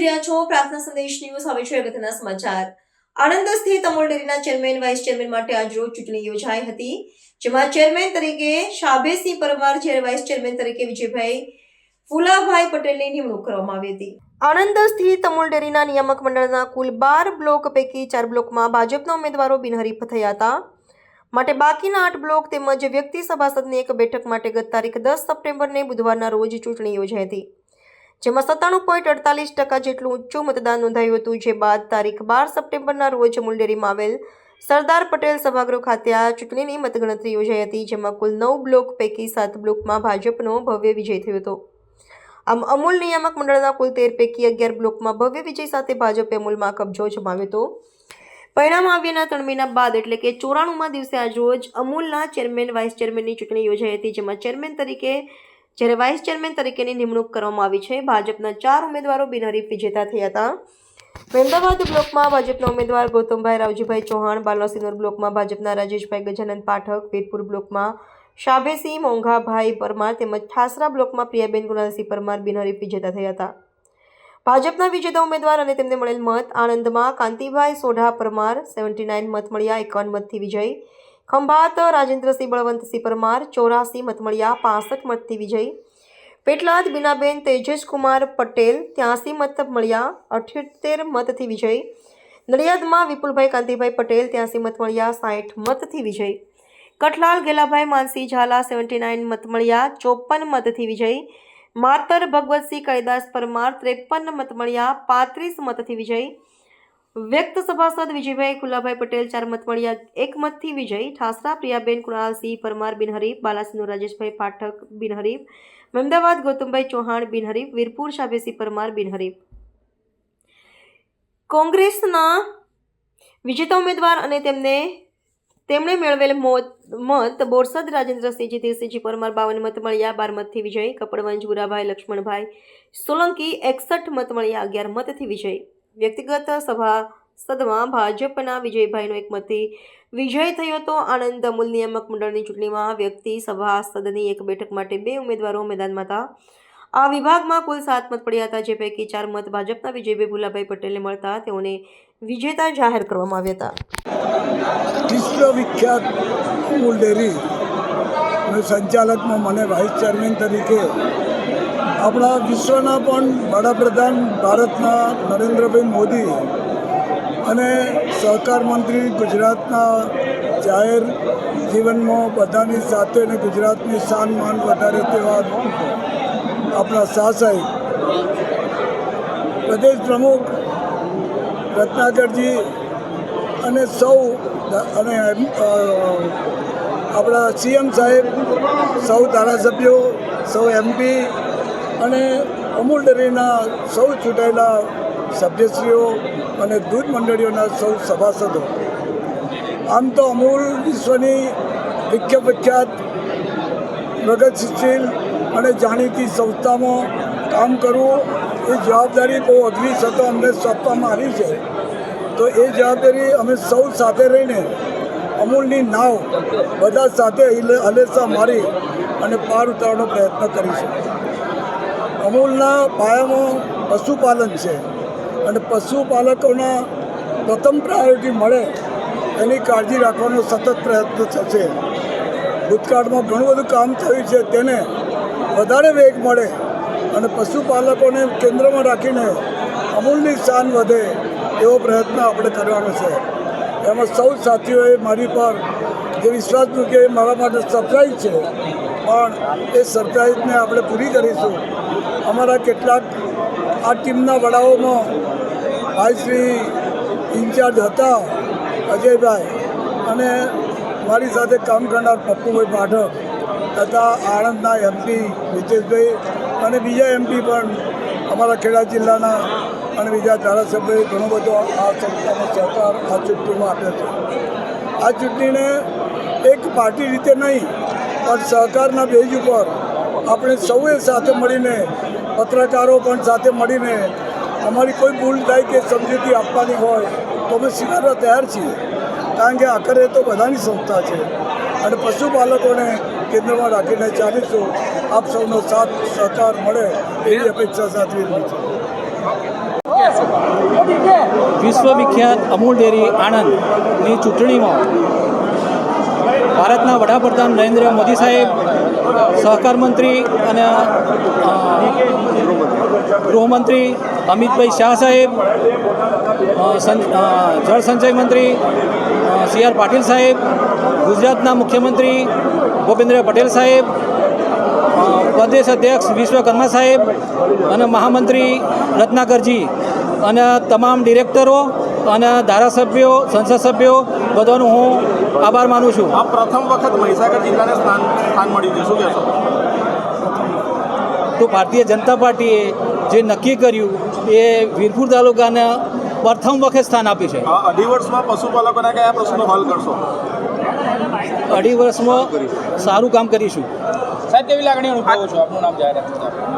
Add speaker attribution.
Speaker 1: રહ્યા છો. પ્રાર્થના સંદેશ ન્યૂઝ. હવે છે અગત્યના સમાચાર. આણંદ સ્થિત અમૂલ ડેરીના ચેરમેન, વાઇસ ચેરમેન માટે આજરોજ ચૂંટણી યોજાઈ હતી. જેમાં ચેરમેન તરીકે શાબેસિંહ પરમાર, જ્યારે વાઇસ ચેરમેન તરીકે વિજયભાઈ ફુલાભાઈ પટેલની નિમણૂક કરવામાં આવી હતી. આણંદ સ્થિત અમૂલ ડેરીના નિયામક મંડળના કુલ બાર બ્લોક પૈકી ચાર બ્લોકમાં ભાજપના ઉમેદવારો બિનહરીફ થયા હતા. માટે બાકીના આઠ બ્લોક તેમજ વ્યક્તિ સભાસદની એક બેઠક માટે ગત તારીખ દસ સપ્ટેમ્બરને બુધવારના રોજ ચૂંટણી યોજાઈ હતી. જેમાં સત્તાણું પોઈન્ટ અડતાલીસ ટકા જેટલું ઊંચું મતદાન નોંધાયું હતું, જે બાદ તારીખ બાર સપ્ટેમ્બરના રોજ મુંડેરીમાં આવેલ સરદાર પટેલ સભાગૃહ ખાતે આ ચૂંટણીની મતગણતરી યોજાઈ હતી, જેમાં કુલ નવ બ્લોક પૈકી સાત બ્લોકમાં ભાજપનો ભવ્ય વિજય થયો હતો. આમ અમૂલ નિયામક મંડળના કુલ તેર પૈકી અગિયાર બ્લોકમાં ભવ્ય વિજય સાથે ભાજપે અમૂલમાં કબજો જમાવ્યો હતો. પરિણામ આવ્યાના ત્રણ મહિના બાદ એટલે કે ચોરાણુંમાં દિવસે આજરોજ અમૂલના ચેરમેન, વાઇસ ચેરમેનની ચૂંટણી યોજાઈ હતી, જેમાં ચેરમેન તરીકે જ્યારે વાઇસ ચેરમેન તરીકેની નિમણૂક કરવામાં આવી છે, ભાજપના ચાર ઉમેદવારો બિનહરીફ વિજેતા થયા હતા. મહેમદાવાદ બ્લોકમાં ભાજપના ઉમેદવાર ગૌતમભાઈ રાવજીભાઈ ચૌહાણ બાલાસિનોર બ્લોકમાં ભાજપના રાજેશભાઈ ગજાનંદ પાઠક, વીરપુર બ્લોકમાં શાભેસિંહ મોંઘાભાઈ પરમાર તેમજ ઠાસરા બ્લોકમાં પ્રિયાબેન ગુણાસિંહ પરમાર બિનહરીફ વિજેતા થયા હતા. ભાજપના વિજેતા ઉમેદવાર અને તેમને મળેલ મત આણંદમાં કાંતિભાઈ સોઢા પરમાર, સેવન્ટી નાઇન મત મળ્યા, એકાવન મતથી વિજય. ખંભાત રાજેન્દ્રસિંહ બળવંતસિંહ પરમાર, ચોરાસી મતમળિયા પાસઠ મતથી વિજય. પેટલાદ બીનાબેન તેજસકુમાર પટેલ, ત્યાંસી મત મળ્યા અઠ્યોતેર મતથી વિજય. નડિયાદમાં વિપુલભાઈ કાંતિભાઈ પટેલ, ત્યાંસી મત મળ્યા સાઠ મતથી વિજય. કઠલાલ ગેલાભાઈ, માનસી ઝાલા, સેવન્ટી નાઇન મત મળ્યા ચોપન મતથી વિજય. માતર ભગવતસિંહ કૈદાસ પરમાર, ત્રેપન મત મળ્યા પાંત્રીસ મતથી વિજય. વ્યક્ત સભાસદ વિજયભાઈ ખુલ્લાભાઈ પટેલ, ચાર મત મળ્યા એક મતથી વિજય, ઠાસરા, પ્રિયાબેન કુણાલસિંહ પરમાર, બિનહરીફ બાલાસિંહ રાજેશભાઈ પાઠક, બિનહરીફ, મહેમદાવાદ, ગૌતમભાઈ ચૌહાણ, બિનહરીફ, વીરપુર શાબેસી પરમાર, બિનહરીફ. કોંગ્રેસના વિજેતા ઉમેદવાર અને તેમને, તેમણે મેળવેલ મોત બોરસદ રાજેન્દ્રસિંહ જીતેશસિંહજી પરમાર, બાવન મત મળ્યા, બાર મતથી વિજય, કપડવંજ ગુરાભાઈ લક્ષ્મણભાઈ સોલંકી, એકસઠ મત મળ્યા, અગિયાર મતથી વિજય. વ્યક્તિગત સભા સદમાં ભાજપના વિજયભાઈનો એકમતથી વિજય થયો હતો આણંદ અમૂલ નિયામક મંડળની ચૂંટણીમાં વ્યક્તિ, સભા, સદની એક બેઠક માટે બે ઉમેદવારો મેદાનમાં હતા. આ વિભાગમાં કુલ સાત મત પડ્યા હતા, જે પૈકી ચાર મત ભાજપના વિજયભાઈ ભુલાભાઈ પટેલને મળતા, તેઓને વિજેતા જાહેર કરવામાં આવ્યા હતા.
Speaker 2: વિશ્વવિખ્યાત અમૂલ ડેરી સંચાલકમાં મને વાઇસ ચેરમેન તરીકે આપણા વિશ્વના પણ વડાપ્રધાન ભારતના નરેન્દ્રભાઈ મોદી અને સહકાર મંત્રી ગુજરાતના જાહેર જીવનમાં બધાની સાથે અને ગુજરાતની શાન માન વધારે તેવા આપણા શાહ સાહેબ. પ્રદેશ પ્રમુખ રત્નાકરજી અને સૌ અને આપણા સીએમ સાહેબ, સૌ ધારાસભ્યો, સૌ એમપી અને અમૂલ ડેરીના સૌ ચૂંટાયેલા સભ્યશ્રીઓ અને દૂધ મંડળીઓના સૌ સભાસદો. આમ તો અમૂલ વિશ્વની વિખ્ય પ્રખ્યાત પ્રગતિશીલ અને જાણીતી સંસ્થામાં કામ કરવું એ જવાબદારી બહુ અઘરી છતાં અમને સોંપવામાં આવી છે. તો એ જવાબદારી અમે સૌ સાથે રહીને અમૂલની નાવ બધા સાથે હિલે- હલેસા મારી અને પાર ઉતારવાનો પ્રયત્ન કરીશું. અમૂલના પાયામાં પશુપાલન છે. અને પશુપાલકોના પ્રથમ પ્રાયોરિટી મળે એની કાળજી રાખવાનો સતત પ્રયત્ન થશે. ભૂતકાળમાં ઘણું બધું કામ થયું છે તેને વધારે વેગ મળે અને પશુપાલકોને કેન્દ્રમાં રાખીને અમૂલની શાન વધે એવો પ્રયત્ન આપણે કરવાનો છે. એમાં સૌ સાથીઓએ મારી પર જે વિશ્વાસ મૂક્યો એ મારા માટે સરપ્રાઈઝ છે. પણ એ સરપ્રાઇઝને આપણે પૂરી કરીશું. અમારા કેટલાક આ ટીમના વડાઓમાં ભાઈ શ્રી ઇન્ચાર્જ હતા, અજયભાઈ અને મારી સાથે કામ કરનાર પપ્પુભાઈ પાઠક તથા આણંદના એમપી નીતેશભાઈ અને બીજા એમપી પણ અમારા ખેડા જિલ્લાના અને બીજા ધારાસભ્યોએ ઘણો બધો આ સંસ્થાનો સહકાર આ ચૂંટણીમાં આપ્યો છે. આ ચૂંટણીને એક પાર્ટી રીતે નહીં પણ સહકારના બેજ ઉપર આપણે સૌએ સાથે મળીને પત્રકારો પણ સાથે મળીને અમારી કોઈ ભૂલ થાય કે સમજૂતી આપવાની હોય તો અમે સ્વીકારવા તૈયાર છીએ. કારણ કે આખરે તો બધાની સંસ્થા છે. અને પશુપાલકોને કેન્દ્રમાં રાખીને ચાલીશું. આપ સૌનો સાથ, સહકાર મળે એવી અપેક્ષા સાથે
Speaker 3: વિશ્વવિખ્યાત અમૂલ ડેરી આણંદની ચૂંટણીમાં ભારતના વડાપ્રધાન નરેન્દ્ર મોદી સાહેબ, સહકાર મંત્રી અને ગૃહમંત્રી અમિતભાઈ શાહ સાહેબ જળસંચય જળ સંચય મંત્રી સી આર પાટીલ સાહેબ, ગુજરાતના મુખ્યમંત્રી ભૂપેન્દ્ર પટેલ સાહેબ પ્રદેશ અધ્યક્ષ વિશ્વકર્મા સાહેબ અને મહામંત્રી રત્નાકરજી અને તમામ ડિરેક્ટરો અને ધારાસભ્યો સંસદ સભ્યો બધાનો હું આભાર માનું છું.
Speaker 4: આ પ્રથમ વખત મહીસાગર જિલ્લાને સ્થાન સ્થાન મળ્યું છે. શું કહેશો?
Speaker 3: તો ભારતીય જનતા પાર્ટીએ જે નક્કી કર્યું એ વીરપુર તાલુકાને પ્રથમ વખત સ્થાન આપ્યું છે.
Speaker 4: આ અઢી વર્ષમાં પશુપાલકોના કયા પ્રશ્નો હલ કરશો?
Speaker 3: અઢી વર્ષમાં સારું કામ કરીશું.
Speaker 5: સાહેબ કેવી લાગણી અનુભવો છો? આપનું નામ જાહેરાત